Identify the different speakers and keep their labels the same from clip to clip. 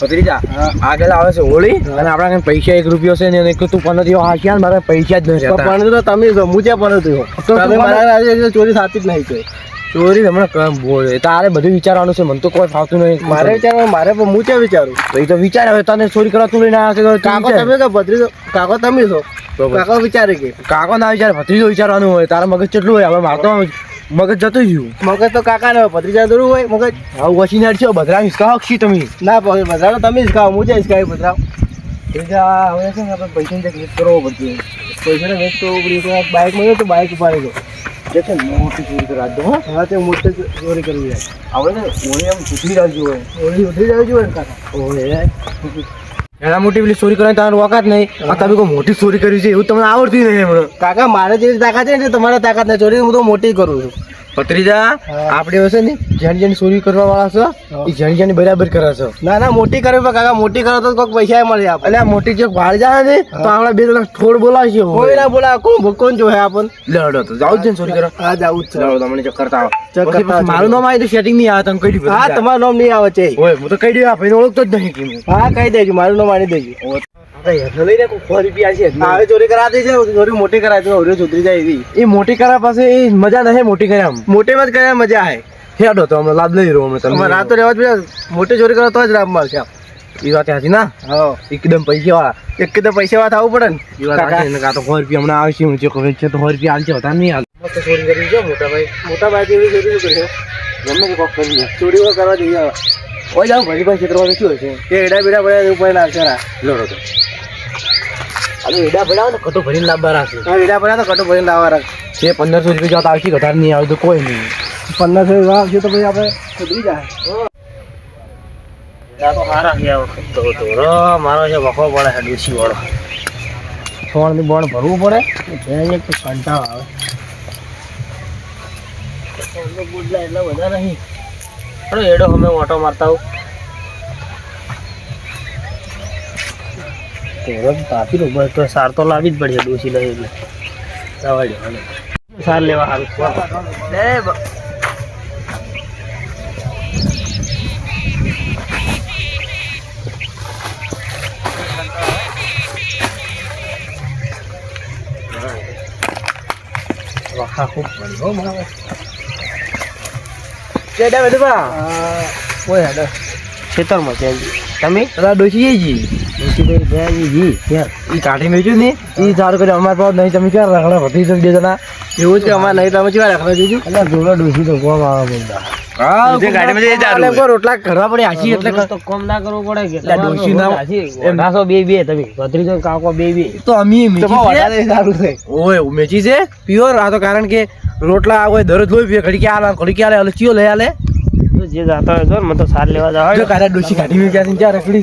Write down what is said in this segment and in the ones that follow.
Speaker 1: ભત્રીજા આગળ આવે છે હોળી અને આપણા પૈસા એક રૂપિયો છે ને એક તો પંદર દિવસ હાંસ્યા મારા પૈસા જ નહીં
Speaker 2: પણ તો તમે હું ચોરી થતી જ નહીં
Speaker 1: ચોરી હમણાં બોલે તારે બધું વિચારવાનું છે. મને તો કોઈ ફાવતું નહીં.
Speaker 2: મારે વિચારવા મારે પણ હું ક્યાં વિચારું?
Speaker 1: તો એ તો વિચાર. હવે તને ચોરી કરવા તું લઈને આવ્યો છે
Speaker 2: કાકો. તમે કે ભત્રીજો કાકો તમે છો. કાકો વિચારે કે.
Speaker 1: કાકો ના વિચાર. ભત્રીજો વિચારવાનું હોય. તારા મગજ કેટલું હોય? હવે મારે તો મગજ જતું રહ્યું.
Speaker 2: મગજ તો કાકા ને ભત્રીજા દોરું હોય મગજ.
Speaker 1: આવું વસી ના છો બધા હિસકા છી તમે.
Speaker 2: ના બધાનો તમે જ ખાઓ હું જ ખાઈ બધા
Speaker 1: ત્રીજા હવે છે ને આપણે પૈસાની ચેક વેસ્ટ કરવો પડશે.
Speaker 2: પૈસા ને વેસ્ટ કરવો તો બાઇક મળ્યો તો બાઇક ઉપાડી દો
Speaker 1: જે છે મોટી ચોરી કરા દો હા.
Speaker 2: તે મોટી ચોરી કરવી જાય
Speaker 1: હવે ને ઓળી આમ છૂટી રાખજો હોય.
Speaker 2: ઓળી ઉઠી જાય હોય ને કાકા.
Speaker 1: ઓય એના મોટી પેલી ચોરી કરવાની તારું વખત નહીં. આ તમે કોઈ મોટી ચોરી કરી છે એવું તમને આવડતી નહીં હમણાં.
Speaker 2: કાકા, મારે જેવી તાકાત છે ને તમારે તાકાત નહીં ચોરી હું તો મોટી કરું છું.
Speaker 1: ભત્રીજા આપણે હશે ને જેની જેની ચોરી કરવા વાળા છે એ જેની જેની બરાબર કરે છે.
Speaker 2: ના ના મોટી કરવી પણ કાકા મોટી કરો તો કોઈક પૈસા મળે આપણે
Speaker 1: એટલે મોટી જે ભાડ જાય ને તો. આપણે બે ત્રણ થોડ બોલાવશે
Speaker 2: કોઈ ના બોલા કોણ કોણ જોહે આપણ
Speaker 1: લડો તો જાવ જ ચોરી કરવા
Speaker 2: હા જાવું જ
Speaker 1: લડો તમને ચેક કરતા આવો.
Speaker 2: ચેક
Speaker 1: પછી
Speaker 2: કરતા
Speaker 1: પછી મારું નામ આવી તો સેટિંગ નહીં આવે તમે કહી દીધું
Speaker 2: હા તમારું નામ નહીં આવે છે
Speaker 1: હું તો કહી દઉં આ ભાઈને ઓળખતો જ નહીં
Speaker 2: હા. કહી દેજો મારું નામ આની દેજો.
Speaker 1: કોઈ સો રૂપિયા છે
Speaker 2: હવે ચોરી કરાતી છે? ચોરી મોટી કરાતી છે હવે સુધરી જાય એવી.
Speaker 1: એ મોટી કર્યા પાસે એ મજા નહીં મોટી કર્યા આમ.
Speaker 2: મોટીમાં જ કર્યા મજા આવે.
Speaker 1: હેડો તો અમે લાભ લઈ રહ્યો
Speaker 2: રાત તો રહેવા જ મોટે મોટી ચોરી કરો તો જ લાભ મળશે
Speaker 1: એ વાત ના?
Speaker 2: હા.
Speaker 1: એકદમ પૈસા વાળા
Speaker 2: એક પૈસા વાત આવવું પડે ને.
Speaker 1: એ વાત સાચી. ને કાં તો સો રૂપિયા હમણાં આવશે. હું જે કહે છે તો સો રૂપિયા હાલશે હોતા નહીં હાલ. મસ્ત ચોરી કરી છે મોટા ભાઈ
Speaker 2: મોટા ભાઈ ચોરી શું
Speaker 1: ગમે તે કોક કરી
Speaker 2: ચોરીઓ કરવા જઈએ.
Speaker 1: ઓય જાવ ભાઈ ભાઈ ક્ષેત્રમાં શું હશે
Speaker 2: એ એડા બેડા પડ્યા ઉપર નાખશે ના.
Speaker 1: લડો તો અરે એડા ભરાવો ને કટો ભરીને લાવવા રાખશે
Speaker 2: હા એડા પડ્યા તો કટો ભરીને લાવવા રાખ
Speaker 1: છે પંદરસો રૂપિયા આવશે વધારે નહીં આવે તો કોઈ નહીં.
Speaker 2: પંદરસો આવશે તો પછી આપણે જાય.
Speaker 1: મારો છે વખો પડે છે ડૂસી વાળો. સોળ બોણ ભરવું પડે કંટાળો આવે. બુડલા એટલા બધા નહીં. પણ એડો અમે ઓટો મારતા તેરો તાપી નો બસ તો સાર તો લાવી જ પડશે ડોસી લઈ એટલે. સાર લેવા સારું લે બ- વખા ખૂબ પડી હો. મારે કેડા બધું બા ઓય હેડો ખેતરમાં છે તમે પેલા ડોસી જી ડોસી ભાઈ ગયા જી યાર ઈ કાઢી મેચ્યું ને એ સારું કર્યું અમારે પાસે નહીં તમે ક્યાં રખડા જશે બે જણા
Speaker 2: એવું કે અમારે નહીં તમે કેવા રાખવા જોજો
Speaker 1: એટલે જોડો ડોસી તો કોમ આવે બોલતા હા
Speaker 2: જે.
Speaker 1: રોટલા કરવા પડે હાચી એટલે
Speaker 3: તો કોમ ના કરવું પડે કે.
Speaker 1: એટલે ના-
Speaker 3: નાસો બે બે તમે. ભત્રીજો કાકો બે બે.
Speaker 1: તો અમે
Speaker 2: તો પણ વધારે સારું છે.
Speaker 1: ઓય મેચી છે? પ્યોર? આ તો કારણ કે રોટલા કોઈ દરરોજ લોહી પીએ ઘડી કે આલે ઘડી કે આલે ચિયો લઈ આલે.
Speaker 3: તો જે જાતો હોય તો મને તો સાર લેવા
Speaker 1: જો
Speaker 3: જવા
Speaker 1: કારા ડોશી કાઢી મેં ક્યાં ત્યાં રખડી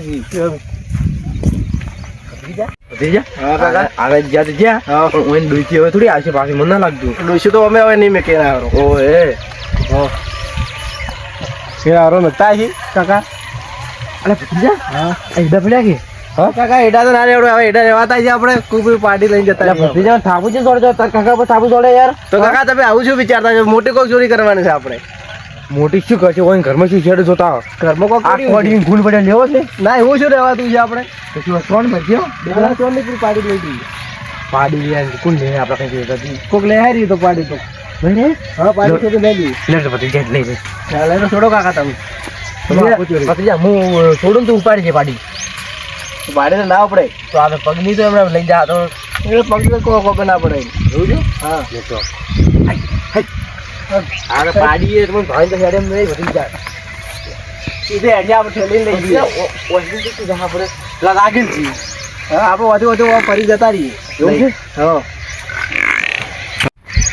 Speaker 1: હતી જા
Speaker 2: હા.
Speaker 1: આગળ જ્યાં જ્યાં.
Speaker 2: હા.
Speaker 1: હવે થોડી આવશે પાછી મને ના લાગતું.
Speaker 2: ડોસી તો અમે હવે નહીં મેકે ના હારો.
Speaker 1: ઓય.
Speaker 2: હારો નતા છે કાકા.
Speaker 1: અલે ભત્રીજા
Speaker 2: હા.
Speaker 1: આ પડ્યા કે?
Speaker 2: હા? કાકા એડા તો ના રેવડો હવે એડા રેવાતા છે આપણે કોઈ કોઈ પાર્ટી લઈને જતા રહીએ.
Speaker 1: ભત્રીજા થાપુ છે જોડે તાર કાકા પર થાપુ જોડે યાર.
Speaker 2: તો કાકા તમે આવું શું વિચારતા છો? મોટી કોઈ ચોરી કરવાની છે આપણે.
Speaker 1: મોટી શું કરશે? કોઈ ઘરમાં શું છેડે જોતા?
Speaker 2: ઘરમાં હોય.
Speaker 1: કોડી ગુણ પડ્યા લેવો છે?
Speaker 2: ના એવું શું રહેવાતું છે આપણે?
Speaker 1: પછી ત્રણ
Speaker 2: બેલા ચોરની પાર્ટી લઈ જઈએ
Speaker 1: પાડી યાર કોણ લે? આપણે કઈ
Speaker 2: કોક લઈ હારી તો પાડી તો. હા તો લઈ
Speaker 1: લઈ લે
Speaker 2: ચાલે તો છોડો કાકા તમે. ચોરી.
Speaker 1: ભત્રીજા હું છોડું તો ઉપાડી છે પાડી.
Speaker 2: પાર્ટી ના પડે.
Speaker 1: તો આપણે પગની તો એમણે લઈ જા તો
Speaker 2: એ પગ તો કોઈ ખબર ના પડે.
Speaker 1: જોઉં છું?
Speaker 2: હા.
Speaker 1: તો. આગળ પાડી તો ભાઈ તો હેડે નહીં વધી જાય
Speaker 2: સીધે આપણે ઠેલીને લઈ જઈએ.
Speaker 1: પેલા લાગે છે
Speaker 2: હા આપણે વધુ વધુ ફરી જતા રહીએ.
Speaker 1: એવું છે?
Speaker 2: હા.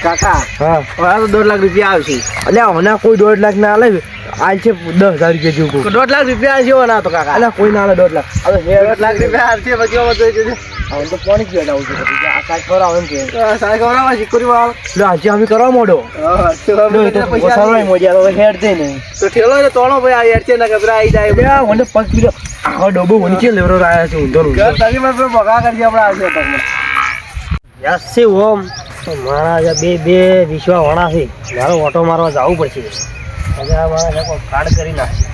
Speaker 2: કાકા
Speaker 1: હા.
Speaker 2: તો દોઢ લાખ રૂપિયા આવશે.
Speaker 1: અલ્યા મને કોઈ દોઢ લાખ ના આલે આલ છે દસ હજાર રૂપિયા જેવું
Speaker 2: દોઢ લાખ રૂપિયા આવશે ના તો કાકા.
Speaker 1: અલ્યા કોઈ ના લે દોઢ લાખ. હવે
Speaker 2: દોઢ લાખ રૂપિયા આવશે પછી હવે જોઈ જજો
Speaker 1: હવે તો છે. કરાવો એમ કે.
Speaker 2: સાહેબ ખવડાવવા શીખોરી વાળો.
Speaker 1: લે આજે અમે કરવા મોડો.
Speaker 2: પૈસા
Speaker 1: મોજા તો હેડ ને.
Speaker 2: તો ઠેલો ને તોણો ભાઈ આ છે ને ગભરા આવી જાય.
Speaker 1: બે મને પીડો આવો ડબ્બો વંચે લેવરો છે ઊંધો ઊંધો.
Speaker 2: ઘર તકી માં પેલો ભગા કરજે આપણે આવશે તમને
Speaker 3: યાસી ઓમ? તો મારા જે બે બે વિશ્વા વણા છે, મારો ઓટો મારવા જવું પડશે. કાર્ડ કરી નાખશે.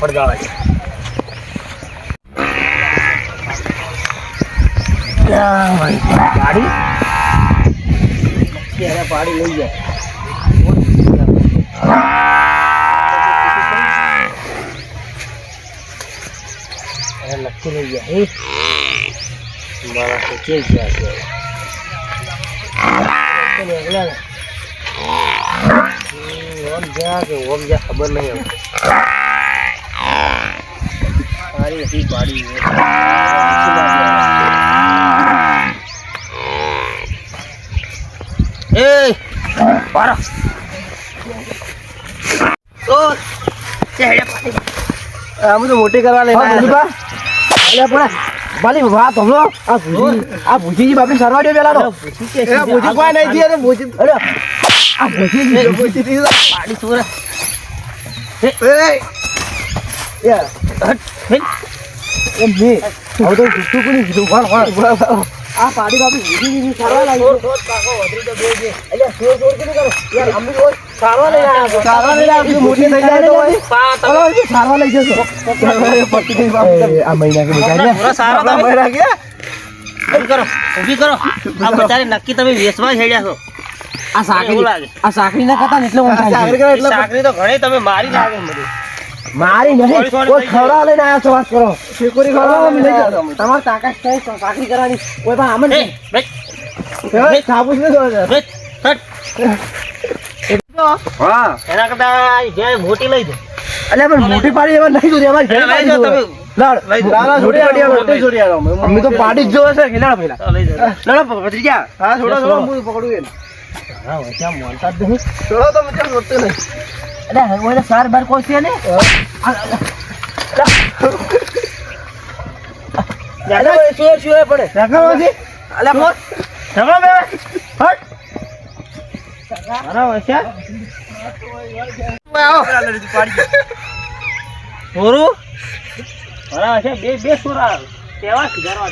Speaker 3: પડદાવા છે. પાડી લઈ જાય લખી લઈ જાય મારા કે છે ઓમ જ્યાં કે ઓમ જ્યાં ખબર નહીં સારી હતી એ પારો ઓ આમ તો મોટી કરવા.
Speaker 1: અલ્યા પણ બાલી વાત હમણો આ ભૂજી આ ભૂજીજી બાપની સરવા દો પેલા તો
Speaker 3: ભૂજી કોઈ નહીં જી, ભૂજી
Speaker 1: અરે આ ભૂજીજી
Speaker 3: ભૂજી થી પાડી છોરા. એ, એ,
Speaker 1: એમ નહીં. હવે તો જુઠ્ઠું કોની કીધું? ભાળ ભાળ આ પાડી બાપી ભૂજીજીની સરવા લાગી
Speaker 3: છોડ, છોડ, કાકો, વધરી તો બે બે.
Speaker 1: અલ્યા સોર સોર કેમ કરો? યાર અમે તો સારવા લઈને આવ્યા
Speaker 3: સારવા આવ્યા મોટી થઈ જાય તો
Speaker 1: લઈ જશો. આ મહિના કે બધા મહિના
Speaker 3: કરો ઊભી કરો. આ બધાને નક્કી તમે વેચવા જ હેડ્યા છો.
Speaker 1: આ
Speaker 3: એવું
Speaker 1: સાકરી. આ સાકરી ના કરતા એટલે
Speaker 3: સાકરી તો ઘણી તમે મારી લાગે
Speaker 1: મારી નહીં. કોઈ
Speaker 3: થઈ
Speaker 1: લઈને આવ્યા છો વાત કરો. શેકોરી ખવડાવવા તમારે તાકાત છે સાકરી કરવાની કોઈ પણ આમ જ
Speaker 3: સાબુ
Speaker 1: નહીં.
Speaker 3: બેસ,
Speaker 1: હા.
Speaker 3: એના કરતા જે મોટી લઈ દો.
Speaker 1: અલ્યા પણ મોટી પાડી એમાં નહીં જોતી અમારી ઘરે
Speaker 3: લઈ જાઓ તમે.
Speaker 1: લાડ. અમે. તો પાડી જ જોવે છે ખેલાડો પેલા
Speaker 3: ચાલો, લઈ જાઓ.
Speaker 1: હા છોડો
Speaker 3: છોડો.
Speaker 1: છોડો હું પકડું એને.
Speaker 3: હા, વચ્ચે મોલતા જ નહીં.
Speaker 1: છોડો તો મચાન છોડતો નહીં.
Speaker 3: અલ્યા, ઓલે સાર બાર કોઈ છે ને?
Speaker 1: પડે? રાખવામાં છે? અલ્યા ફોન
Speaker 3: જમા બે
Speaker 1: હટ.
Speaker 3: મારા વચ્ચે થોરું મારા વચ્ચે બે બે સુરા કેવા સુધારવા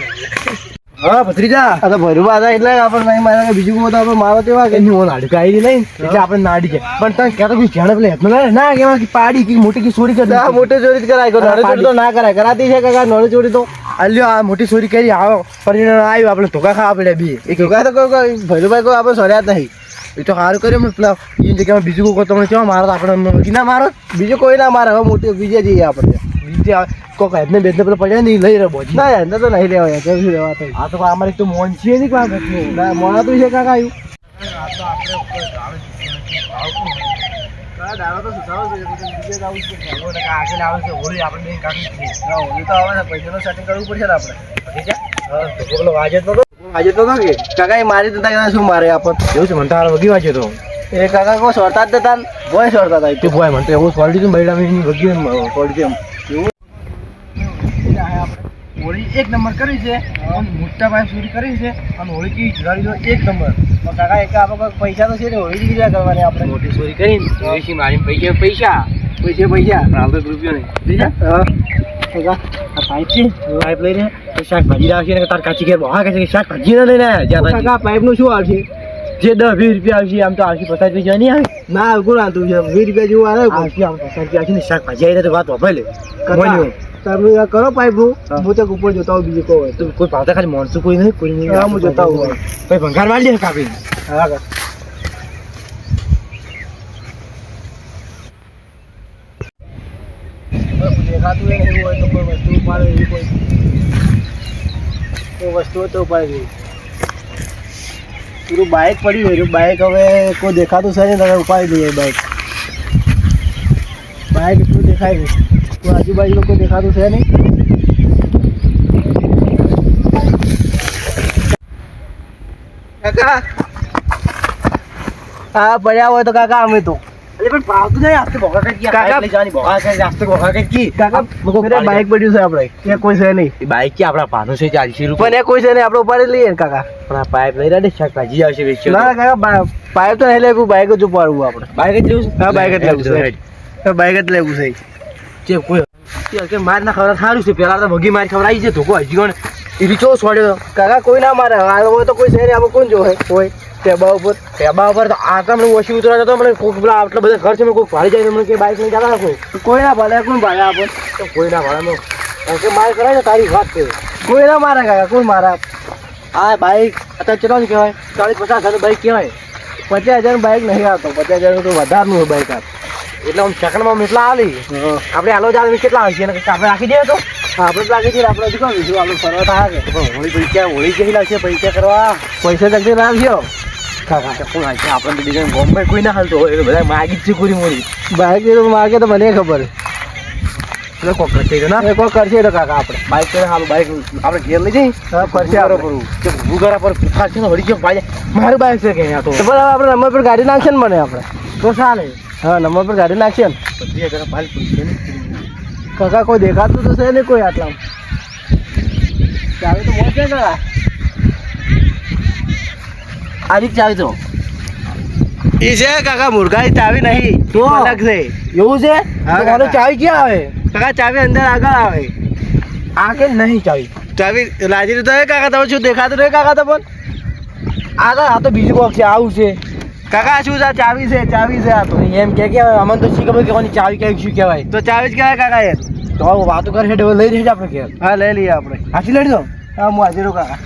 Speaker 1: હા ભત્રીજા. આ તો ભરવા હતા એટલે આપણે નહીં મારે બીજું કોઈ આપણે મારો તેવા કે હું નાડી નહીં એટલે આપણે નાડી છે. પણ તને કહેતો કોઈ જાણે પેલે હેતનો ના ના કેવા કે પાડી કે મોટી કે ચોરી કરી
Speaker 2: મોટી ચોરી કરાય કોઈ નાની ચોરી તો ના કરાય. કરાતી છે કાકા નાની ચોરી તો.
Speaker 1: અલ્યો આ મોટી ચોરી કરી આવો. પરિણામ આવ્યું આપણે ધોકા ખાવા પડ્યા બી.
Speaker 2: એ ધોકા તો કોઈ ભૈરુભાઈ કોઈ આપણે સર્યા જ નહીં.
Speaker 1: એ તો સારું કર્યું મેં પેલા એ જગ્યામાં બીજું કોઈ તમને કેવા મારો આપણે ના મારો?
Speaker 2: બીજું કોઈ ના મારે. હવે મોટી બીજે જઈએ આપણે.
Speaker 1: બીજે કોક એમને બેસને પેલા પડ્યા નહીં લઈ રહ્યો બોજ.
Speaker 2: ના એમને તો નહીં લેવા કેમ શું લેવા થઈ
Speaker 1: આ તો અમારે તો મોન છે નહીં કોઈ
Speaker 2: ના છે? કાકા તો કે એ મારી દેતા શું મારે આપણ
Speaker 1: એવું છે મને તારા વગી વાંચ્યો તો.
Speaker 2: એ કાકા કોઈ સોરતા જ ભોય સોરતા હતા
Speaker 1: તે. ભોય મને તો એવું સોલ્ટી તું બૈડા મેં વગી સોલ્ટી એમ. હોળી એક નંબર કરી છે. અને મોટા ભાઈ ચોરી કરી છે અને હોળી કેવી જુગાડી એક નંબર.
Speaker 2: કાકા એક આપણે પૈસા તો છે ને હોળી દીકરી કરવાની આપણે.
Speaker 1: મોટી ચોરી કરી મારી પૈસા પૈસા.
Speaker 2: પૈસા પૈસા.
Speaker 1: હાલ તો રૂપિયો નહીં
Speaker 2: કાકા
Speaker 1: આ પાઇપ છે પાઇપ લઈને શાકભાજી લાવશે ને તાર કાચી ઘેર બહાર કાચી શાકભાજી ના લઈને
Speaker 2: કાકા પાઇપનું શું આવશે
Speaker 1: જે દસ વીસ રૂપિયા આવશે આમ તો આવશે પચાસ રૂપિયા નહીં આવે.
Speaker 2: ના કોણ આવતું છે. વીસ રૂપિયા જેવું આવે
Speaker 1: આવશે આમ પચાસ રૂપિયા આવશે ને શાકભાજી આવી તો વાત વાપરે લે.
Speaker 2: તમે આ કરો પાઇપનું
Speaker 1: હા.
Speaker 2: હું તો ઉપર જોતા હોઉં બીજું કહું
Speaker 1: તો. કોઈ ભાવતા ખાલી માણસો કોઈ નહીં કોઈ નહીં.
Speaker 2: હા, હું જોતા હોઉં.
Speaker 1: ભાઈ ભંગાર મારી દે કાપી
Speaker 2: હા કાકા દેખાતું હોય ને એવું હોય તો કોઈ વસ્તુ ઉપાડે એવી કોઈ કોઈ વસ્તુ હોય તો ઉપાડે. એવી પેલું બાઇક પડ્યું હોય બાઇક હવે કોઈ દેખાતું છે નહીં તમે ઉપાડી દઈએ બાઇક બાઇક એટલું દેખાય નહીં. કોઈ આજુબાજુ કોઈ દેખાતું છે નહીં. કાકા. હા પડ્યા હોય તો કાકા અમે તો.
Speaker 1: પણ ભાવતું નહીં આસ્તે ભોગા કરી
Speaker 2: કાકા-
Speaker 1: કાકા જવાની ભોગા કરી આસ્તે ભોગા કરી
Speaker 2: કાકા મેરે બાઇક પડ્યું છે આપણે. ત્યાં કોઈ છે નહીં.
Speaker 1: બાઈક કે આપણા ભાનો છે ચાલશે
Speaker 2: પણ
Speaker 1: રૂપિયા
Speaker 2: એ કોઈ છે નહીં આપણે ઉપાડી લઈએ ને કાકા.
Speaker 1: પણ આ પાઇપ લઈ રહ્યા શાકભાજી આવશે વેચ્યો
Speaker 2: ના કાકા પાઇપ તો નહીં લેવું બાઇક જ ઉપાડવું આપણે.
Speaker 1: બાઈક જ લેવું
Speaker 2: હા, બાઈક જ લેવું છે. જ લેવું છે.
Speaker 1: જે કોઈ કે- માર ના ખબર સારું છે. પેલા તો ભગી મારી ખબર આવી છે, ધોકો હજી ગણ. એ ચો છોડ્યો
Speaker 2: કાકા, કોઈ ના મારે. હાલ હોય તો કોઈ શહેર આમાં કોણ જોવે? કોઈ. ટેબા ઉપર.
Speaker 1: ટેબા ઉપર તો આ તમને ઓછી ઉતરા તો મને કોક પેલા આટલા બધા ખર્ચ મેં કોઈક ભાડી જાય મને કે બાઈક લઈને જતા કોઈ.
Speaker 2: કોઈ ના ભાડે, કોણ ભાડે આપણ
Speaker 1: તો કોઈ ના ભાડે કે માર કરાય ને તારી વાત છે.
Speaker 2: કોઈ ના મારે, કાકા, કોઈ મારા.
Speaker 1: આ બાઈક અત્યારે કેટલાનું કહેવાય? ચાલીસ પચાસ હજાર બાઈક કહેવાય. પચાસ હજાર બાઈક નહીં આવતો. પચાસ હજાર તો વધારનું હોય બાઈક આ. એટલે આમ સેકન્ડમાં એટલા આલી. આપણે હાલો જ આવે કેટલા આવશે આપણે રાખી દઈએ તો? આપણે રાખી દઈએ આપણે હજુ કાં બીજું આપણે ફરવા થાય કે? હોળી પૈસા હોળી કેવી લાગશે પૈસા કરવા? પૈસા જલ્દી કાકા આપણે બીજા બોમ્બે કોઈ ના હાલતો હોય એટલે બધા માગી જ છે પૂરી મોડી બાઇક માગે તો મને ખબર. એટલે કોક કરશે ના? કોક કરશે તો કાકા આપણે. બાઈક કરે હાલ બાઇક આપણે ઘેર લઈ જઈ કરશે આપણે. કે ભૂગરા પર છે ને કેમ પાજે મારું બાઇક છે કે અહીંયા તો? આપણે નંબર પર ગાડી નાખશે ને મને આપણે. તો ચાલે. હા નંબર પર ગાડી નાખીએ ને. કાકા કોઈ દેખાતું તો છે ને કોઈ આટલા ચાવી તો મોજે કાકા? આજી ચાવી તો.
Speaker 2: એ છે કાકા મુરઘાની ચાવી નહીં.
Speaker 1: તો?
Speaker 2: અલગ છે.
Speaker 1: એવું છે? તો ચાવી ક્યાં આવે?
Speaker 2: કાકા ચાવી અંદર આગળ આવે.
Speaker 1: આ કે નહીં ચાવી?
Speaker 2: ચાવી લાજી તો હે કાકા તમે શું દેખાતું નહીં કાકા તમને?
Speaker 1: આગળ આ તો બીજું કોક છે આવું છે.
Speaker 2: કાકા શું છે? ચાવી છે ચાવી છે આ તો.
Speaker 1: એમ કે કે અમને તો શી ખબર કહેવાની ચાવી કઈ શું કહેવાય
Speaker 2: તો ચાવી જ કહેવાય કાકા એ.
Speaker 1: તો વાતો કરે છે લઈ રહી છે આપણે કે
Speaker 2: હા લઈ લઈએ આપણે.
Speaker 1: હાથી લઈ દો
Speaker 2: હા હું હાજર કાકા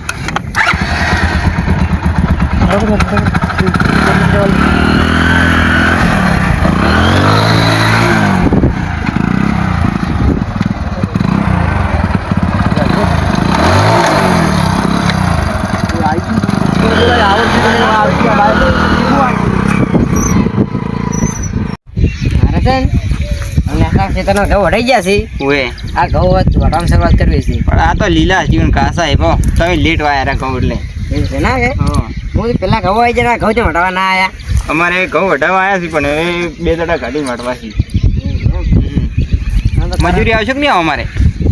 Speaker 4: મારે છે ને અમને આખા ખેતરના ઘઉં વઢાઈ ગયા છે.
Speaker 5: ઓએ
Speaker 4: આ ઘઉં વઢવાની શરૂઆત કરવી છે.
Speaker 5: પણ આ તો લીલા જીવન કાસા એ તમે લેટ વાયા ઘઉં એટલે.
Speaker 4: એવું છે ના કે? હું. પેલા ઘઉં આવી જાય ઘઉં તો વઢાવા ના આવ્યા
Speaker 5: અમારે ઘઉં વઢાવા આવ્યા છે પણ હવે બે દડા ગાડી વઢવા છે. મજૂરી આવશે કે નહીં આવો અમારે?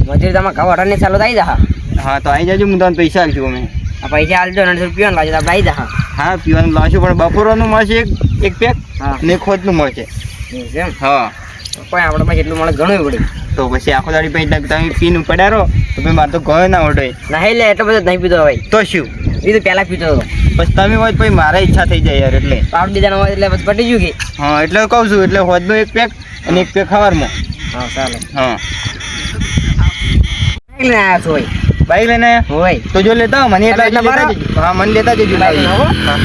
Speaker 4: મજૂરી તમે ઘઉં વઢવાની ચાલુ આવી જા
Speaker 5: હા તો આવી જજો હું તમને પૈસા આપશું અમે.
Speaker 4: આ પૈસા આલજો અને પીવાનું લાવજો તો આવી જા
Speaker 5: હા પીવાનું લાવશું પણ બપોરનું મળશે એક એક પેક ને ખોજનું મળશે. હા.
Speaker 4: કોઈ આપણે પાસે એટલું મળે ઘણું પડે.
Speaker 5: તો પછી આખો દાડી પછી તમે પીન પડારો તો ભાઈ મારે તો ગયો ના વઢોય
Speaker 4: નહીં લે એટલો બધો નહીં પીતો હોય.
Speaker 5: તો શું?
Speaker 4: એ તો પહેલા પીતો હતો.
Speaker 5: પછી તમે હોય તો પછી મારે ઈચ્છા થઈ જાય યાર એટલે.
Speaker 4: પાવડ બીજાનો હોય એટલે પછી પટી ગયું કે.
Speaker 5: હા એટલે કહું છું એટલે હોજનો એક પેક અને એક પેક ખવારમાં
Speaker 4: હા ચાલો
Speaker 5: હા.
Speaker 4: લઈને આવ્યા છો હોય
Speaker 5: બાઈક લઈને?
Speaker 4: હોય.
Speaker 5: તો જો લેતા મને એટલા
Speaker 4: તમે
Speaker 5: લેતા હા મને લેતા જજો
Speaker 4: બાઈક?
Speaker 5: હા.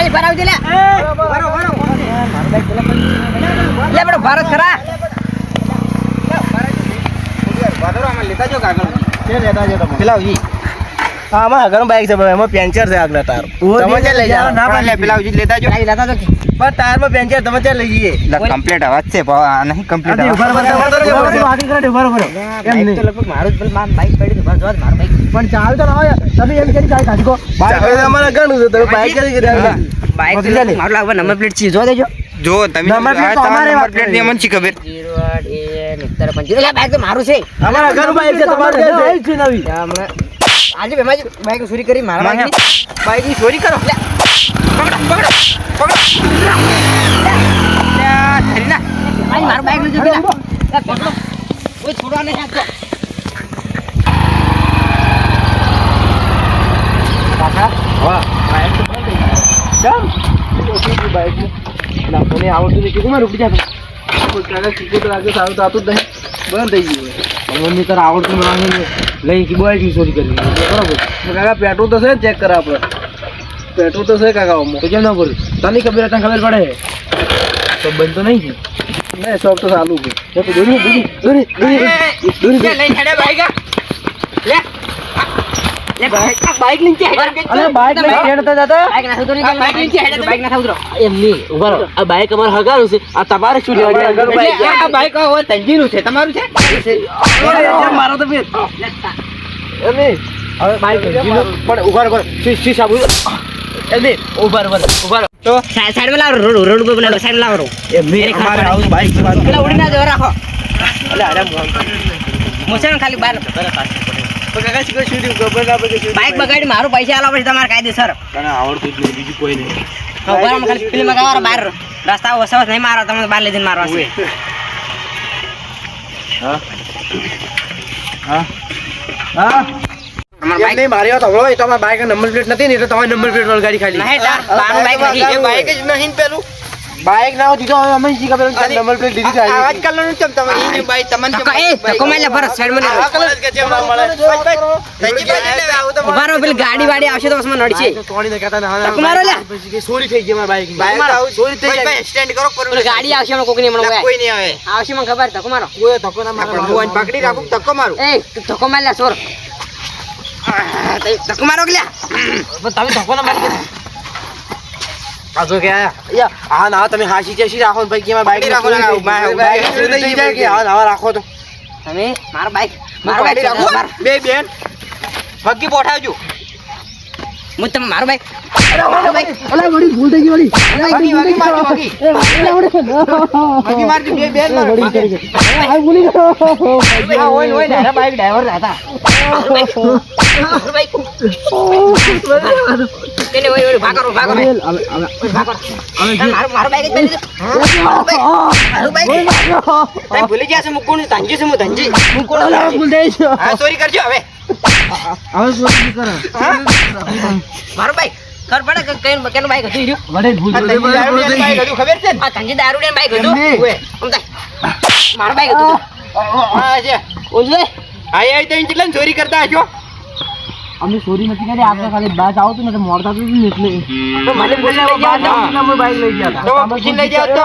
Speaker 4: એ ભરાવી દે લે. લે બેટો ભારત ખરા?
Speaker 5: પેલા આવજી.
Speaker 2: આમાં આગળ બાઈક છે પણ એમાં પેન્ચર છે આગળ ટાયર તમે ક્યાં લઈ જાઓ.
Speaker 5: પણ પેલા લેતા જો.
Speaker 4: લેતા તો કે
Speaker 2: પણ ટાયરમાં પેન્ચર તમે ક્યાં લઈ જઈએ.
Speaker 5: અવાજ છે પણ આ નહીં અવાજ.
Speaker 1: કરે, ઊભા ઊભા એમ.
Speaker 4: તો લગભગ મારું જ મારું બાઈક પડ્યું હતું બસ મારું બાઈક
Speaker 1: પણ ચાવી તો ના હોય તમે એમ કરી ચાવી કાઢી કો
Speaker 2: તો ઘણું છે તમે બાઈક કરી કરી
Speaker 4: બાઈક મારું લાગવા નંબર પ્લેટ છે જો દેજો.
Speaker 5: જો તમે તમારા
Speaker 1: અમારે
Speaker 5: નંબર પ્લેટની અમને શી ખબર.
Speaker 4: જીરો આઠ એ બાઈક તો મારું છે.
Speaker 2: અમારા ઘર બાઈક છે તમારું ક્યાં છે?
Speaker 1: છે. નવી
Speaker 4: આજે બેમાં જ બાઈક ચોરી કરી મારા. બાઈક
Speaker 5: બાઈકની. ચોરી કરો.
Speaker 4: લે.
Speaker 5: પકડો પકડો પકડો. લે ધરી ના.
Speaker 4: મારું બાઈક લીધું પેલા. લે, પકડો. કોઈ છોડવા નહીં આપતો
Speaker 1: કાકા? વાહ. બાઈક તો બંધ થઈ ગયું. કેમ? ના મને આવડતું નહીં કીધું મારે રૂકી જા
Speaker 2: કાકા કીધું તો આજે સારું થતું જ નહીં બંધ થઈ ગયું
Speaker 1: મમ્મી તારે આવડતું મને લઈ કે બાઈકની ચોરી કરી બરાબર
Speaker 2: તો કાકા પેટ્રોલ તો છે ને ચેક કરે આપણે પેટ્રોલ તો છે કાકા આમાં.
Speaker 1: તો કેમ ના પડ્યું તને ખબર તને ખબર પડે તો બંધ તો નહીં છે
Speaker 2: નહીં શોપ તો ચાલુ છે
Speaker 1: એ દોરી દોરી દોરી દોરી દોરી
Speaker 5: લે, લઈને હેડે બાઈક
Speaker 4: લે લે બાઈક આ બાઈક નીચે હેડ?
Speaker 1: અરે બાઈક લઈ હેડતા જતા?
Speaker 4: બાઈક ના ઉતરો
Speaker 5: આ નીચે હેડે તમે.
Speaker 4: ના ઉતરો
Speaker 1: એમ ઊભા રહો. આ બાઈક અમારે હગારું છે. આ તમારે શું લેવા
Speaker 5: આ હવે તંજીનું છે તમારું છે?
Speaker 2: મારો તો ફેર
Speaker 1: એમ નહીં. હવે બાઈક હજીનું પણ ઊભા રહો, શી- શી સાબુ? એમ ઊભા રહો, ઊભા રહો,
Speaker 5: તો?
Speaker 4: સાઈડમાં લાવો રોડ રોડ પર બનાવો સાઈડ લાવો
Speaker 1: એમ નહીં
Speaker 4: મેરે
Speaker 1: અમારે આવું બાઈક
Speaker 4: ઉડી ના રાખો.
Speaker 1: અરે મોહન.
Speaker 4: ખાલી બાર
Speaker 2: કાકા શીખો શું થયું? ખબર ના પડે કે
Speaker 4: બાઈક બગાડી મારું પૈસા આલો પછી તમારે કાયદેસર.
Speaker 1: તને આવડતું જ નહીં બીજું કોઈ નહીં.
Speaker 4: ઊભા રહો, ખાલી ફિલ્મ ગાવાનો બહાર રસ્તા વસવસ નહીં મારો તમને બહાર લઈ જઈને મારવા છે.
Speaker 1: હા?
Speaker 4: બાઈક
Speaker 1: નહીં મારી વાત એ તમારા બાઇક નંબર પ્લેટ નથી ને એટલે તમારી નંબર પ્લેટ વાળી ગાડી ખાલી.
Speaker 4: બાઈક
Speaker 5: જ નહીં પેલું
Speaker 1: બાઈક ના તો હવે અમે શી ખબર ડબલ પ્લેટ દીધી છે
Speaker 5: આજ જ કલરનું ચમ તમે ઈની બાઈ તમને ચમ
Speaker 4: ધક્કો એ ધક્કો મારી લે ભરત સાઈડમાં
Speaker 5: આવા કલર કે ચમ ના મળે ભાઈ ભાઈ એટલે આવું તો
Speaker 4: ઊભા રહો પેલી ગાડી વાડી આવશે તો બસમાં નડશે
Speaker 1: તોડી ને કહેતા ના
Speaker 4: ધક્કો મારો લે.
Speaker 1: ચોરી થઈ ગઈ મારા બાઈક
Speaker 5: બાઈક તો આવું ચોરી થઈ જાય. સ્ટેન્ડ કરો પર
Speaker 4: ગાડી આવશે હમણાં હમણાં
Speaker 5: ના, કોઈ નહીં આવે.
Speaker 4: આવશે મને ખબર ધક્કો મારો.
Speaker 1: કોઈ ધક્કો ના મારો
Speaker 5: હું પકડી રાખું ધક્કો મારું?
Speaker 4: એ તું ધક્કો મારી લે સોર. આ, ધક્કો મારો કે લે
Speaker 1: તમે ધક્કો ના મારી આ જો કે हा ना ના તમે હાસી ચેસી રાખો ભાઈ? કે
Speaker 5: પકડી રાખો
Speaker 1: બાઈક
Speaker 5: બાઈક
Speaker 1: બાઈક કે હા ના રાખો તો.
Speaker 4: તમે મારો બાઈક
Speaker 5: મારો
Speaker 4: બાઈક
Speaker 5: રાખો? બે બેન. ફગી પોઠાવજો.
Speaker 4: હું તમે મારો બાઈક
Speaker 1: બાઈક ડ્રાઈવર હતા.
Speaker 4: એને ઓય ઓય ભાગો ભાગો ભાગો મારો મારો બાઈક જ પેલી. મારો બાઈક
Speaker 5: તમે ભૂલી ગયા છો હું કોણ છું? ધનજી છું હું ધનજી હું કોણ છું? હા સોરી કરજો હવે
Speaker 4: મારો બાઈક ખબર પડે કે કઈ કેનું બાઈક હતું રહ્યું?
Speaker 5: આ ભૂલ બાઈક હતું, ખબર છે?
Speaker 4: આ ધનજી ને બાઈક હતું. સમજાય મારો બાઈક હતું
Speaker 5: હા છે
Speaker 4: ઓલે
Speaker 5: આઈ આઈ તો કેટલા ચોરી કરતા હશો
Speaker 1: અમે ચોરી નથી કરી આપણે ખાલી બસ આવતું ને મોડતા તો ને એટલે
Speaker 5: તો મને પૂછીને લઈ જાઓ તો.
Speaker 1: અમે બાઈક લઈ ગયા
Speaker 5: તો પૂછીને લઈ જાઓ તો.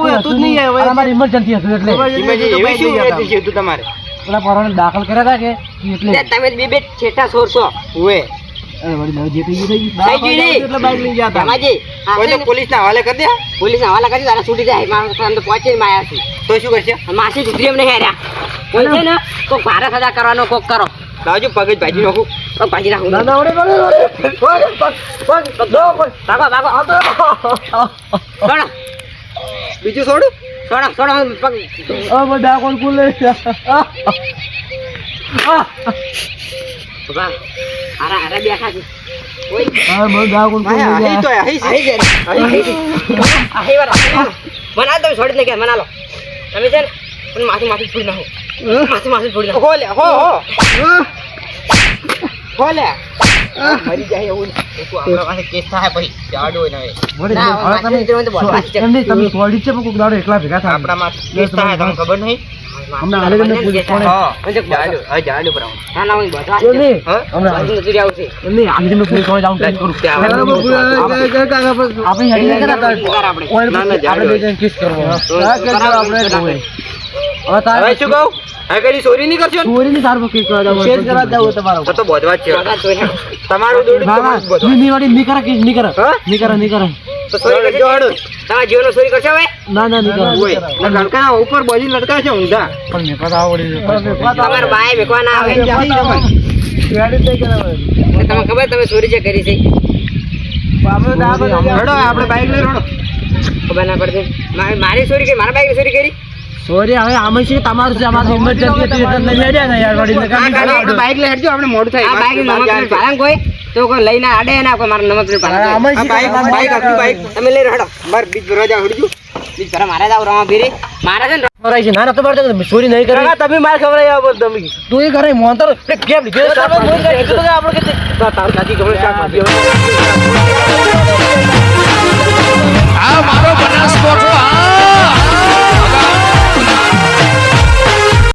Speaker 1: કોઈ હતું જ નહીં હવે. અમારી ઇમરજન્સી હતું એટલે.
Speaker 5: એમાં એવી શું emergency હતું. તમારે.
Speaker 1: પેલા પરોને દાખલ કર્યા હતા કે? એટલે.
Speaker 4: તમે બે બે છેટા સોર છો
Speaker 5: ઓવે.
Speaker 1: અરે વળી નવ જે થઈ ગયું થઈ ગયું.
Speaker 4: થઈ ગયું નહીં.
Speaker 1: એટલે બાઈક લઈ ગયા હતા.
Speaker 4: રમાજી આ
Speaker 5: કોઈ
Speaker 4: છે
Speaker 5: પોલીસના હવાલે કરી દે.
Speaker 4: પોલીસના હવાલા કરી તારા છૂટી જાય. પહોંચીને માયા છું.
Speaker 5: તો શું કરશે?
Speaker 4: માસી છોકરી એમને હેર્યા. કોઈ છે ને કોક ભારે સજા કરવાનો કોક કરો.
Speaker 5: લાવજો પગ જ ભાજી નાખું
Speaker 4: કોક ભાજી નાખું
Speaker 1: ના, ના, વળી, વળી. પગ, પગ, પગ, દો, પગ.
Speaker 4: ભાગો ભાગો સોડો
Speaker 5: બીજું છોડું
Speaker 4: સોડો સોડો પગ
Speaker 1: ઓ બધા કોણ કુલે લઈ ગયા?
Speaker 4: ઊભા. હારા હારા બેઠા છે
Speaker 1: આ.
Speaker 4: મના તમે છોડી ગયા મના લો તમે છે ને પણ માથું માથું છોડી નાખો માથું માથું છોડી
Speaker 5: હો લે, હો, હો. હો લે. મરી જાય એવું નહીં. આપણા પાસે કેસ થાય પછી. જાડો ને હવે.
Speaker 4: ના,
Speaker 1: હવે તમે-
Speaker 4: તો
Speaker 1: નહીં, તમે છોડી છે કોક દાડો એકલા ભેગા થાય.
Speaker 5: આપણામાં કેસ થાય તમને ખબર નહીં
Speaker 1: હમણાં હાલે તમને પૂછ- કોણે?
Speaker 5: હા જાડો હા જાડો પર
Speaker 4: ના ના હું બધા
Speaker 1: એમ નહીં, હમણાં
Speaker 4: બાજુ નજરે આવશે
Speaker 1: નહીં, આજે તમે પૂછ કોણે જાઉં ટેસ્ટ કરું. આપણે હેડી નહીં કરતા
Speaker 4: આપણે.
Speaker 5: ના, ના, જાડો
Speaker 1: આપણે બે કરવો. હા, kiss આપણે જોવે. હવે તારે
Speaker 5: હવે શું કહું કદી ચોરી નહીં કરશો ને?
Speaker 1: ચોરીની તાર દઉં શેર કરવા દઉં તમારો.
Speaker 5: તો તો બોધવા છે.
Speaker 4: જોઈ.
Speaker 5: તમારું દોડું
Speaker 1: ના, ના,
Speaker 5: બોધવા.
Speaker 1: ની- ની વાળી ની કરે kiss, ની કરે. ની કરે, ની કરે.
Speaker 5: તો ચોરી કરજો હડો.
Speaker 4: તમારા જીવનો ચોરી કરશો હવે?
Speaker 1: ના, ના, ની કરે.
Speaker 5: ઓય. ને લડકા ઉપર બોલી લડકા છે ઊંધા.
Speaker 1: પણ મે પાછા આવડી.
Speaker 4: તમારા બાય વેકવા ના આવે.
Speaker 1: આપણે
Speaker 4: તમને ખબર તમે ચોરી જે કરી છે?
Speaker 5: આપણે બાઈક લઈ રડો
Speaker 4: ખબર ના પડતી. મારી મારી ચોરી કે મારા બાઈક ચોરી કરી?
Speaker 1: સોરી હવે આમાં છે તમારું છે અમારું ઇમરજન્સી હતી એટલે લઈ આવ્યા ને યાર વડી ને કામ
Speaker 5: બાઈક લઈ હેડજો આપણે મોડું થાય
Speaker 4: આ બાઈક પ્લેટ ભાડે કોઈ તો કોઈ લઈને આડે ના કોઈ મારા પ્લેટ ભાડે
Speaker 5: બાઈક બાઈક આખું બાઈક
Speaker 4: તમે લઈ રહો
Speaker 5: બાર બીજ રોજા હડજો
Speaker 4: બીજ ઘરે મારે જાવ રમા ભીરી. મારે છે ને
Speaker 1: ખવડાવી છે. ના ના તો પડતો ચોરી નહીં કરી. તમે માર ખવડાવી આવો તમે. તું એ કરે મોંતર કેમ લીધે? આપણે કે તાર કાકી ગમે શાક
Speaker 6: આ મારો બનાસકોઠો